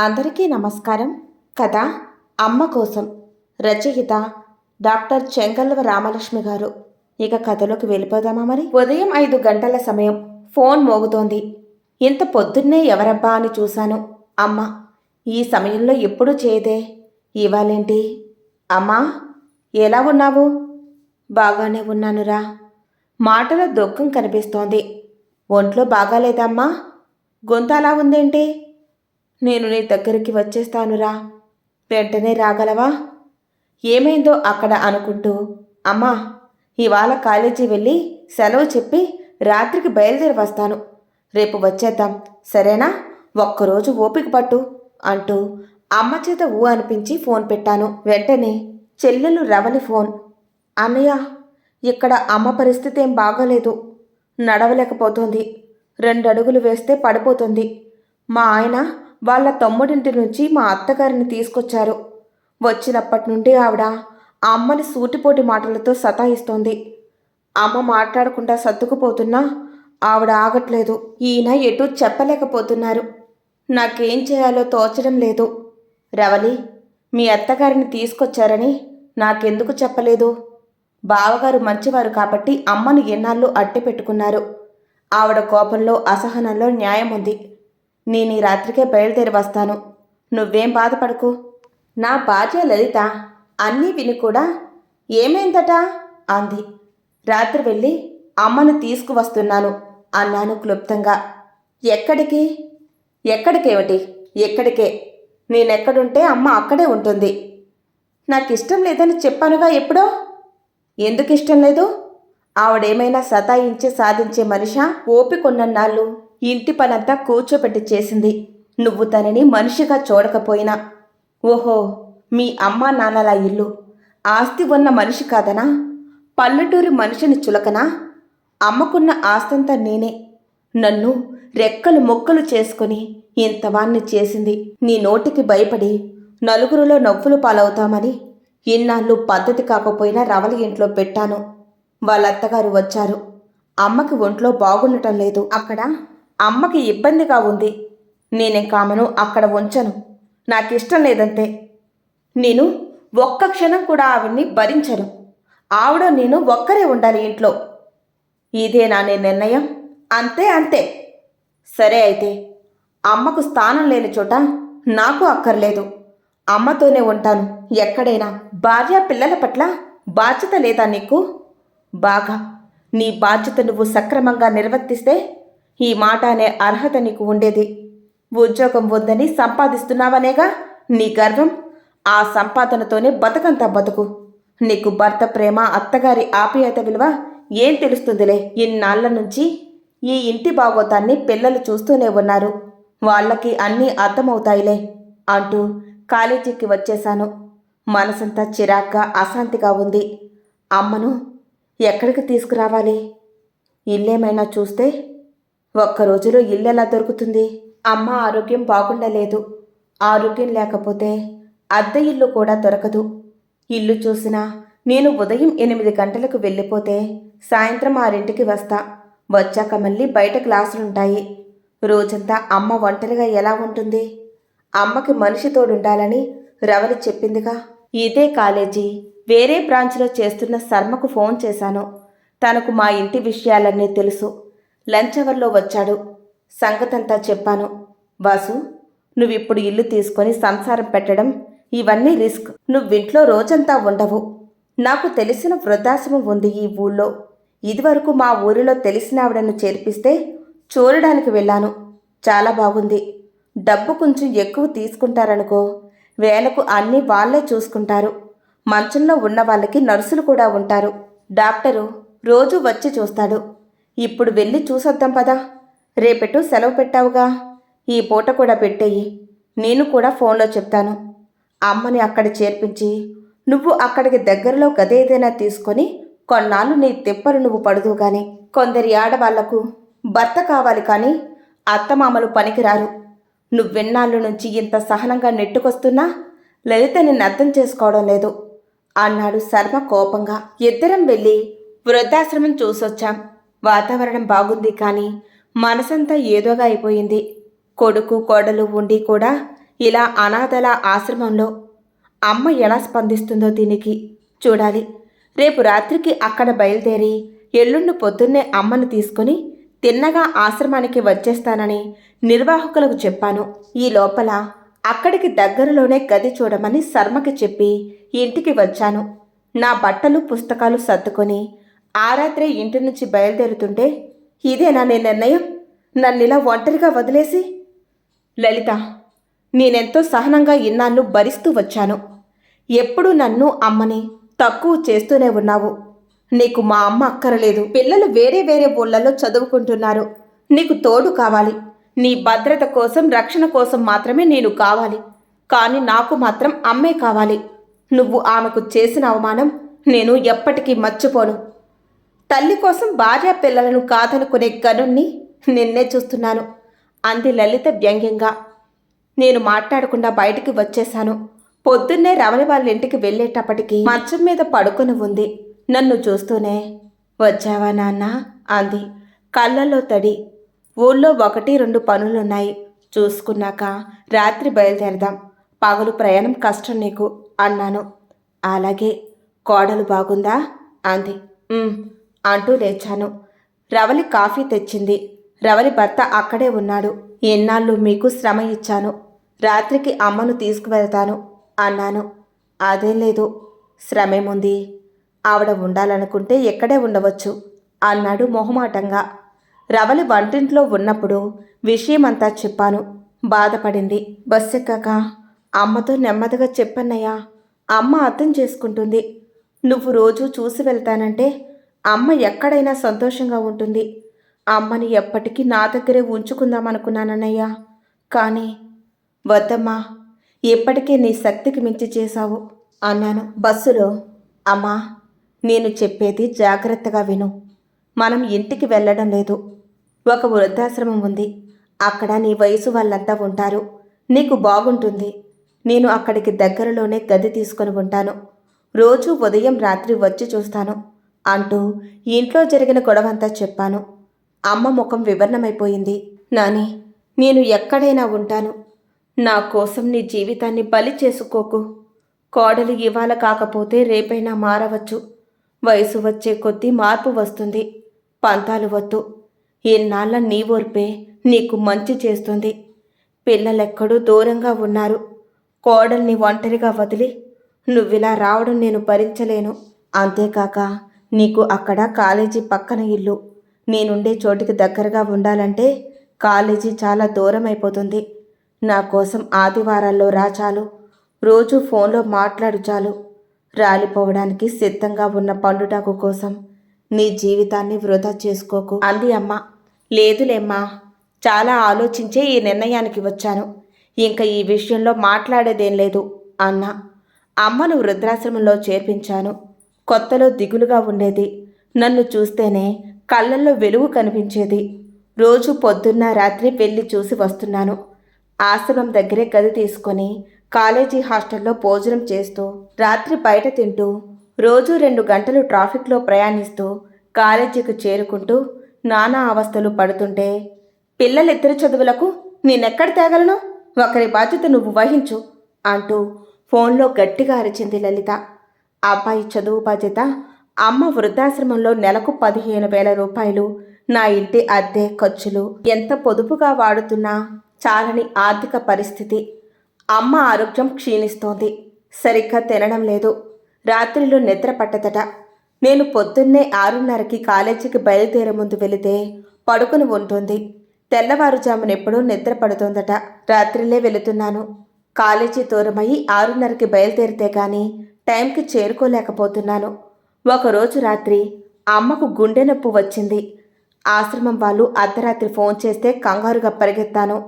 అందరికీ నమస్కారం. కథ అమ్మ కోసం. రచయిత డాక్టర్ చెంగల్వ రామలక్ష్మి గారు. ఇక కథలోకి వెళ్ళిపోదామా మరి? ఉదయం ఐదు గంటల సమయం ఫోన్ మోగుతోంది. ఇంత పొద్దున్నే ఎవరబ్బా అని చూశాను అమ్మ. ఈ సమయంలో ఎప్పుడూ చేయదే? ఇవాళేంటి? అమ్మా ఎలా ఉన్నావు? బాగానే ఉన్నానురా. మాటల దుఃఖం కనిపిస్తోంది. ఒంట్లో బాగాలేదమ్మా? గొంతు అలా ఉందేంటి? నేను నీ దగ్గరికి వచ్చేస్తానురా. వెంటనే రాగలవా? ఏమైందో అక్కడ అనుకుంటూ అమ్మా ఇవాళ కాలేజీ వెళ్ళి సెలవు చెప్పి రాత్రికి బయలుదేరి వస్తాను. రేపు వచ్చేద్దాం సరేనా? ఒక్కరోజు ఓపిక పట్టు అంటూ అమ్మ చేత ఊ అనిపించి ఫోన్ పెట్టాను. వెంటనే చెల్లెలు రవలి ఫోన్ అన్నయ్య ఇక్కడ అమ్మ పరిస్థితి ఏం బాగోలేదు. నడవలేకపోతుంది. రెండు అడుగులు వేస్తే పడిపోతుంది. మా ఆయన వాళ్ళ తమ్ముడింటి నుంచి మా అత్తగారిని తీసుకొచ్చారు. వచ్చినప్పటి నుండి ఆవిడ ఆ అమ్మని సూటిపోటి మాటలతో సతాయిస్తోంది. అమ్మ మాట్లాడకుండా సర్దుకుపోతున్నా ఆవిడ ఆగట్లేదు. ఈయన ఎటు చెప్పలేకపోతున్నారు. నాకేం చేయాలో తోచడం లేదు. రవలి మీ అత్తగారిని తీసుకొచ్చారని నాకెందుకు చెప్పలేదు? బావగారు మంచివారు కాబట్టి అమ్మను ఎన్నాళ్ళు అట్టి పెట్టుకున్నారు ఆవిడ కోపంలో అసహనంలో న్యాయం ఉంది నేను ఈ రాత్రికే బయలుదేరి వస్తాను. నువ్వేం బాధపడకు. నా భార్య లలిత అన్నీ విని కూడా ఏమైందట? అంది. రాత్రి వెళ్ళి అమ్మను తీసుకువస్తున్నాను అన్నాను క్లుప్తంగా. ఎక్కడికి? ఎక్కడికేమిటి? ఎక్కడికే? నేనెక్కడుంటే అమ్మ అక్కడే ఉంటుంది. నాకిష్టం లేదని చెప్పానుగా ఎప్పుడో? ఎందుకు ఇష్టం లేదు? ఆవిడేమైనా సతాయించి సాధించే మనిషా? ఓపికొన్నన్నాళ్ళు. ఇంటి పనంతా కూర్చోబెట్టి చేసింది. నువ్వు తనని మనిషిగా చూడకపోయినా. ఓహో మీ అమ్మా నాన్నల ఇల్లు. ఆస్తి ఉన్న మనిషి కాదనా? పల్లెటూరి మనిషిని చులకనా? అమ్మకున్న ఆస్తంతా నేనే. నన్ను రెక్కలు మొక్కలు చేసుకుని ఇంతవాణ్ణి చేసింది. నీ నోటికి భయపడి నలుగురిలో నవ్వులు పాలవుతామని ఇన్నాళ్ళు పద్ధతి కాకపోయినా రవలి ఇంట్లో పెట్టాను. వాళ్ళత్తగారు వచ్చారు. అమ్మకి ఒంట్లో బాగుండటం లేదు. అక్కడ అమ్మకి ఇబ్బందిగా ఉంది. నేనింకామను అక్కడ ఉంచను. నాకిష్టం లేదంతే నేను ఒక్క క్షణం కూడా ఆవిడ్ని భరించను. ఆవిడ నేను ఒక్కరే ఉండాలి ఇంట్లో. ఇదే నా నీ నిర్ణయం. అంతే అంతే. సరే అయితే అమ్మకు స్థానం లేని చోట నాకు అక్కర్లేదు. అమ్మతోనే ఉంటాను. ఎక్కడైనా భార్య పిల్లల పట్ల బాధ్యత లేదా నీకు? బాగా. నీ బాధ్యత నువ్వు సక్రమంగా నిర్వర్తిస్తే ఈ మాట అనే అర్హత నీకు ఉండేది. ఉద్యోగం ఉందని సంపాదిస్తున్నావనేగా? నీ గర్వం? ఆ సంపాదనతోనే బతకంతా బతుకు. నీకు భర్త ప్రేమ అత్తగారి ఆప్యాయత విలువ ఏం తెలుస్తుందిలే ఇన్నాళ్ళ నుంచి? ఈ ఇంటి బాగోతాన్ని పిల్లలు చూస్తూనే ఉన్నారు. వాళ్ళకి అన్నీ అర్థమవుతాయిలే అంటూ కాలేజీకి వచ్చేశాను. మనసంతా చిరాగ్గా అశాంతిగా ఉంది. అమ్మను ఎక్కడికి తీసుకురావాలి? ఇల్లేమైనా చూస్తే ఒక్క రోజులో ఇల్లు ఎలా దొరుకుతుంది? అమ్మ ఆరోగ్యం బాగుండలేదు. ఆరోగ్యం లేకపోతే అద్దె ఇల్లు కూడా దొరకదు. ఇల్లు చూసినా నేను ఉదయం ఎనిమిది గంటలకు వెళ్ళిపోతే సాయంత్రం ఆరింటికి వస్తా. వచ్చాక మళ్ళీ బయట క్లాసులుంటాయి రోజంతా అమ్మ ఒంటరిగా ఎలా ఉంటుంది? అమ్మకి మనిషి తోడుండాలని రవలి చెప్పిందిగా. ఇదే కాలేజీ వేరే బ్రాంచ్లో చేస్తున్న శర్మకు ఫోన్ చేశాను. తనకు మా ఇంటి విషయాలన్నీ తెలుసు. లంచ్ అవర్లో వచ్చాడు. సంగతంతా చెప్పాను. వాసు నువ్విప్పుడు ఇల్లు తీసుకొని సంసారం పెట్టడం ఇవన్నీ రిస్క్. నువ్వింట్లో రోజంతా ఉండవు. నాకు తెలిసిన వృద్ధాశ్రమం ఉంది ఈ ఊళ్ళో. ఇదివరకు మా ఊరిలో తెలిసిన ఆవిడను చేర్పిస్తే చూడడానికి వెళ్ళాను. చాలా బాగుంది. డబ్బు కొంచెం ఎక్కువ తీసుకుంటారనుకో వేలకు అన్నీ వాళ్ళే చూసుకుంటారు. మంచంలో ఉన్న వాళ్ళకి నర్సులు కూడా ఉంటారు. డాక్టరు రోజు వచ్చి చూస్తాడు. ఇప్పుడు వెళ్ళి చూసొద్దాం పదా. రేపెటు సెలవు పెట్టావుగా. ఈ పూట కూడా పెట్టేయి. నేను కూడా ఫోన్లో చెప్తాను. అమ్మని అక్కడ చేర్పించి నువ్వు అక్కడికి దగ్గరలో గదేదైనా తీసుకొని కొన్నాళ్ళు నీ తిప్పలు నువ్వు పడుదు గాని కొందరి ఆడవాళ్ళకు భర్త కావాలి కానీ అత్తమామలు పనికిరారు. నువ్వెన్నాళ్ళు నుంచి ఇంత సహనంగా నెట్టుకొస్తున్నా లలిత నిన్ను అర్థం చేసుకోవడం లేదు. అన్నాడు శర్మ కోపంగా. ఇద్దరం వెళ్ళి వృద్ధాశ్రమం చూసొచ్చాం. వాతావరణం బాగుంది కానీ మనసంతా ఏదోగా అయిపోయింది. కొడుకు కోడలు ఉండి కూడా ఇలా అనాథల ఆశ్రమంలో అమ్మ ఎలా స్పందిస్తుందో దీనికి చూడాలి. రేపు రాత్రికి అక్కడ బయలుదేరి ఎల్లుండి పొద్దున్నే అమ్మను తీసుకుని తిన్నగా ఆశ్రమానికి వచ్చేస్తానని నిర్వాహకులకు చెప్పాను. ఈ లోపల అక్కడికి దగ్గరలోనే గది చూడమని శర్మకి చెప్పి ఇంటికి వచ్చాను. నా బట్టలు పుస్తకాలు సర్దుకొని ఆ రాత్రే ఇంటి నుంచి బయలుదేరుతుంటే ఇదేనా నీ నిర్ణయం? నన్ను ఇలా ఒంటరిగా వదిలేసి? లలిత నేనెంతో సహనంగా ఇన్నాళ్ళు భరిస్తూ వచ్చాను. ఎప్పుడూ నన్ను అమ్మని తక్కువ చేస్తూనే ఉన్నావు. నీకు మా అమ్మ అక్కరలేదు. పిల్లలు వేరే వేరే ఊళ్ళలో చదువుకుంటున్నారు. నీకు తోడు కావాలి. నీ భద్రత కోసం రక్షణ కోసం మాత్రమే నేను కావాలి. కానీ నాకు మాత్రం అమ్మే కావాలి. నువ్వు ఆమెకు చేసిన అవమానం నేను ఎప్పటికీ మర్చిపోను. తల్లి కోసం భార్య పిల్లలను కాదనుకునే గనుణ్ణి నిన్నే చూస్తున్నాను. అంది లలిత వ్యంగ్యంగా. నేను మాట్లాడకుండా బయటికి వచ్చేశాను. పొద్దున్నే రమణి వాళ్ళ ఇంటికి వెళ్ళేటప్పటికి మంచం మీద పడుకొని ఉంది. నన్ను చూస్తూనే వచ్చావా నాన్న? అంది. కళ్ళల్లో తడి. ఊళ్ళో ఒకటి రెండు పనులున్నాయి. చూసుకున్నాక రాత్రి బయలుదేరదాం. పగలు ప్రయాణం కష్టం నీకు అన్నాను. అలాగే కోడలు బాగుందా? అంది. అంటూ లేచాను. రవలి కాఫీ తెచ్చింది. రవలి భర్త అక్కడే ఉన్నాడు. ఎన్నాళ్ళు మీకు శ్రమ ఇచ్చాను. రాత్రికి అమ్మను తీసుకువెళ్తాను అన్నాను. అదే లేదు. శ్రమేముంది? ఆవిడ ఉండాలనుకుంటే ఎక్కడే ఉండవచ్చు అన్నాడు మొహమాటంగా. రవలి వంటింట్లో ఉన్నప్పుడు విషయమంతా చెప్పాను. బాధపడింది. బస్సెక్కాక? అమ్మతో నెమ్మదిగా చెప్పన్నయ్యా. అమ్మ అర్థం చేసుకుంటుంది. నువ్వు రోజు చూసి వెళ్తానంటే అమ్మ ఎక్కడైనా సంతోషంగా ఉంటుంది. అమ్మని ఎప్పటికీ నా దగ్గరే ఉంచుకుందామనుకున్నానన్నయ్యా కానీ వద్దమ్మా ఇప్పటికే నీ శక్తికి మించి చేశావు అన్నాను బస్సులో. అమ్మా నేను చెప్పేది జాగ్రత్తగా విను. మనం ఇంటికి వెళ్ళడం లేదు. ఒక వృద్ధాశ్రమం ఉంది. అక్కడ నీ వయసు వాళ్ళంతా ఉంటారు. నీకు బాగుంటుంది. నేను అక్కడికి దగ్గరలోనే గది తీసుకొని ఉంటాను. రోజు ఉదయం రాత్రి వచ్చి చూస్తాను. అంటూ ఇంట్లో జరిగిన గొడవంతా చెప్పాను. అమ్మ ముఖం వివరణమైపోయింది నాని నేను ఎక్కడైనా ఉంటాను. నా కోసం నీ జీవితాన్ని బలి చేసుకోకు. కోడలు ఇవాళ కాకపోతే రేపైనా మారవచ్చు. వయసు వచ్చే కొద్దీ మార్పు వస్తుంది. పంతాలు వద్దు. ఇన్నాళ్ళ నీ ఓర్పే నీకు మంచి చేస్తుంది. పిల్లలెక్కడూ దూరంగా ఉన్నారు. కోడల్ని ఒంటరిగా వదిలి నువ్విలా రావడం నేను భరించలేను. అంతేకాక నీకు అక్కడ కాలేజీ పక్కన ఇల్లు. నేనుండే చోటికి దగ్గరగా ఉండాలంటే కాలేజీ చాలా దూరం అయిపోతుంది నా కోసం ఆదివారాల్లో రా చాలు. రోజు ఫోన్లో మాట్లాడు చాలు. రాలిపోవడానికి సిద్ధంగా ఉన్న పండుటాకు కోసం నీ జీవితాన్ని వృధా చేసుకోకు. అంది అమ్మ. లేదులేమ్మా చాలా ఆలోచించే ఈ నిర్ణయానికి వచ్చాను. ఇంకా ఈ విషయంలో మాట్లాడేదేం లేదు అన్న. అమ్మను వృద్ధాశ్రమంలో చేర్పించాను. కొత్తలో దిగులుగా ఉండేది. నన్ను చూస్తేనే కళ్ళల్లో వెలుగు కనిపించేది. రోజు పొద్దున్న రాత్రి వెళ్ళి చూసి వస్తున్నాను. ఆశ్రమం దగ్గరే గది తీసుకొని కాలేజీ హాస్టల్లో భోజనం చేస్తూ రాత్రి బయట తింటూ రోజు రెండు గంటలు ట్రాఫిక్లో ప్రయాణిస్తూ కాలేజీకి చేరుకుంటూ నానా అవస్థలు పడుతుంటే పిల్లలిద్దరి చదువులకు నేనెక్కడ తేగలను? ఒకరి బాధ్యత నువ్వు వహించు అంటూ ఫోన్లో గట్టిగా అరిచింది లలిత. అబ్బాయి చదువు బాధ్యత అమ్మ వృద్ధాశ్రమంలో నెలకు పదిహేను వేల రూపాయలు. నా ఇంటి అద్దె ఖర్చులు ఎంత పొదుపుగా వాడుతున్నా చాలని ఆర్థిక పరిస్థితి. అమ్మ ఆరోగ్యం క్షీణిస్తోంది. సరిగ్గా తినడం లేదు. రాత్రిలో నిద్ర పట్టదట. నేను పొద్దున్నే ఆరున్నరకి కాలేజీకి బయలుదేరే ముందు వెళితే పడుకుని ఉంటుంది. తెల్లవారుజామున ఎప్పుడూ నిద్ర పడుతోందట. రాత్రిలే వెళుతున్నాను. కాలేజీ దూరమయ్యి ఆరున్నరకి బయలుదేరితే కానీ టైంకి చేరుకోలేకపోతున్నాను. ఒకరోజు రాత్రి అమ్మకు గుండె నొప్పి వచ్చింది. ఆశ్రమం వాళ్ళు అర్ధరాత్రి ఫోన్ చేస్తే కంగారుగా పరిగెత్తాను.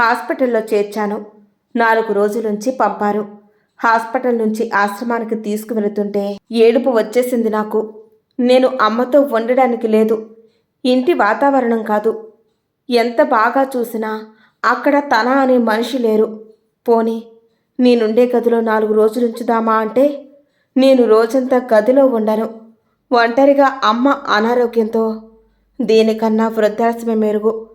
హాస్పిటల్లో చేర్చాను. నాలుగు రోజులుంచి పంపారు. హాస్పిటల్ నుంచి ఆశ్రమానికి తీసుకువెళుతుంటే ఏడుపు వచ్చేసింది నాకు. నేను అమ్మతో ఉండడానికి లేదు. ఇంటి వాతావరణం కాదు. ఎంత బాగా చూసినా అక్కడ తన అనే మనిషి లేరు. పోనీ నేనుండే గదిలో నాలుగు రోజులు ఉంచుదామా అంటే నేను రోజంతా గదిలో ఉండను. ఒంటరిగా అమ్మ అనారోగ్యంతో దీనికన్నా వృద్ధాశ్రమ మెరుగు.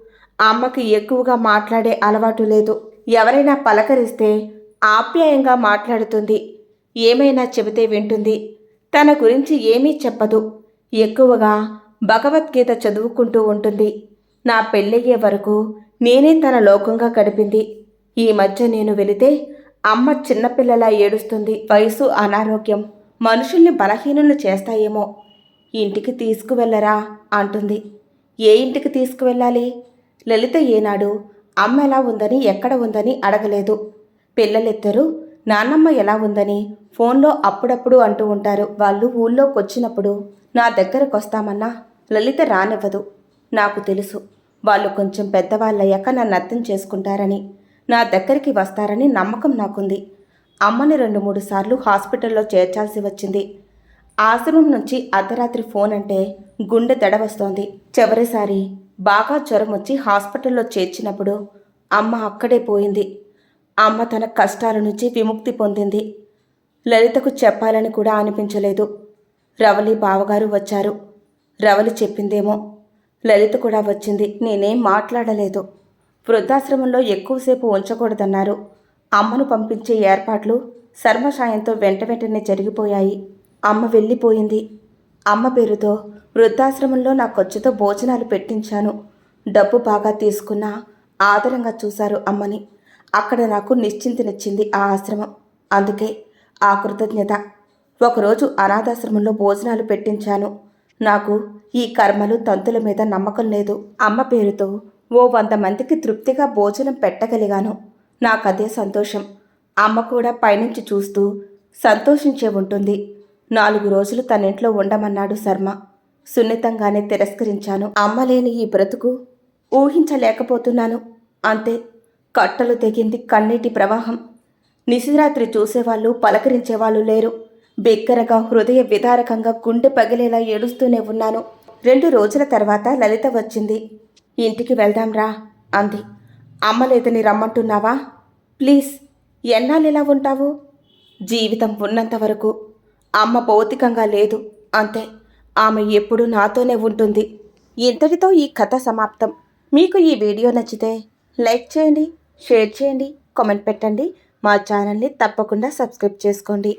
అమ్మకి ఎక్కువగా మాట్లాడే అలవాటు లేదు. ఎవరైనా పలకరిస్తే ఆప్యాయంగా మాట్లాడుతుంది. ఏమైనా చెబితే వింటుంది. తన గురించి ఏమీ చెప్పదు. ఎక్కువగా భగవద్గీత చదువుకుంటూ ఉంటుంది. నా పెళ్ళయ్యే వరకు నేనే తన లోకంగా గడిపింది. ఈ మధ్య నేను వెళితే అమ్మ చిన్నపిల్లలా ఏడుస్తుంది. వయసు అనారోగ్యం. మనుషుల్ని బలహీనులు చేస్తాయేమో. ఇంటికి తీసుకువెళ్ళరా? అంటుంది. ఏ ఇంటికి తీసుకువెళ్ళాలి? లలిత ఏనాడు అమ్మ ఎలా ఉందని ఎక్కడ ఉందని అడగలేదు. పిల్లలిద్దరూ నాన్నమ్మ ఎలా ఉందని ఫోన్లో అప్పుడప్పుడు అంటూ ఉంటారు. వాళ్ళు ఊళ్ళోకి వచ్చినప్పుడు నా దగ్గరకు వస్తామన్నా లలిత రానివ్వదు. నాకు తెలుసు. వాళ్ళు కొంచెం పెద్దవాళ్ళయ్యాక నన్ను అర్థం చేసుకుంటారని. నా దగ్గరికి వస్తారని నమ్మకం నాకుంది. అమ్మని రెండు మూడు సార్లు హాస్పిటల్లో చేర్చాల్సి వచ్చింది. ఆశ్రమం నుంచి అర్ధరాత్రి ఫోన్ అంటే గుండె దడ వస్తోంది. చివరిసారి బాగా జ్వరం వచ్చి హాస్పిటల్లో చేర్చినప్పుడు అమ్మ అక్కడే పోయింది. అమ్మ తన కష్టాల నుంచి విముక్తి పొందింది. లలితకు చెప్పాలని కూడా అనిపించలేదు. రవలి బావగారు వచ్చారు. రవలి చెప్పిందేమో. లలిత కూడా వచ్చింది. నేనేం మాట్లాడలేదు. వృద్ధాశ్రమంలో ఎక్కువసేపు ఉంచకూడదన్నారు. అమ్మను పంపించే ఏర్పాట్లు సర్వసాయంతో వెంట వెంటనే జరిగిపోయాయి. అమ్మ వెళ్ళిపోయింది. అమ్మ పేరుతో వృద్ధాశ్రమంలో నా ఖర్చుతో భోజనాలు పెట్టించాను. డబ్బు బాగా తీసుకున్నా ఆదరంగా చూశారు అమ్మని. అక్కడ నాకు నిశ్చింతనిచ్చింది ఆ ఆశ్రమం. అందుకే ఆ కృతజ్ఞత. ఒకరోజు అనాథాశ్రమంలో భోజనాలు పెట్టించాను. నాకు ఈ కర్మలు తంతుల మీద నమ్మకం లేదు. అమ్మ పేరుతో ఓ వంద మందికి తృప్తిగా భోజనం పెట్టగలిగాను. నాకదే సంతోషం. అమ్మ కూడా పైనుంచి చూస్తూ సంతోషించే ఉంటుంది. నాలుగు రోజులు తనింట్లో ఉండమన్నాడు శర్మ. సున్నితంగానే తిరస్కరించాను. అమ్మ లేని ఈ బ్రతుకు ఊహించలేకపోతున్నాను. అంతే కట్టలు తెగింది కన్నీటి ప్రవాహం. నిశిరాత్రి చూసేవాళ్ళు పలకరించేవాళ్ళు లేరు. బిగ్గరగా హృదయ విదారకంగా గుండె పగిలేలా ఏడుస్తూనే ఉన్నాను. రెండు రోజుల తర్వాత లలిత వచ్చింది. ఇంటికి వెళ్దాంరా అంది. అమ్మ లేదని రమ్మంటున్నావా? ప్లీజ్ ఎన్నాళ్ళు ఇలా ఉంటావు? జీవితం ఉన్నంత వరకు అమ్మ భౌతికంగా లేదు అంతే. ఆమె ఎప్పుడూ నాతోనే ఉంటుంది. ఇంతటితో ఈ కథ సమాప్తం. మీకు ఈ వీడియో నచ్చితే లైక్ చేయండి షేర్ చేయండి కామెంట్ పెట్టండి. మా ఛానల్ని తప్పకుండా సబ్స్క్రైబ్ చేసుకోండి.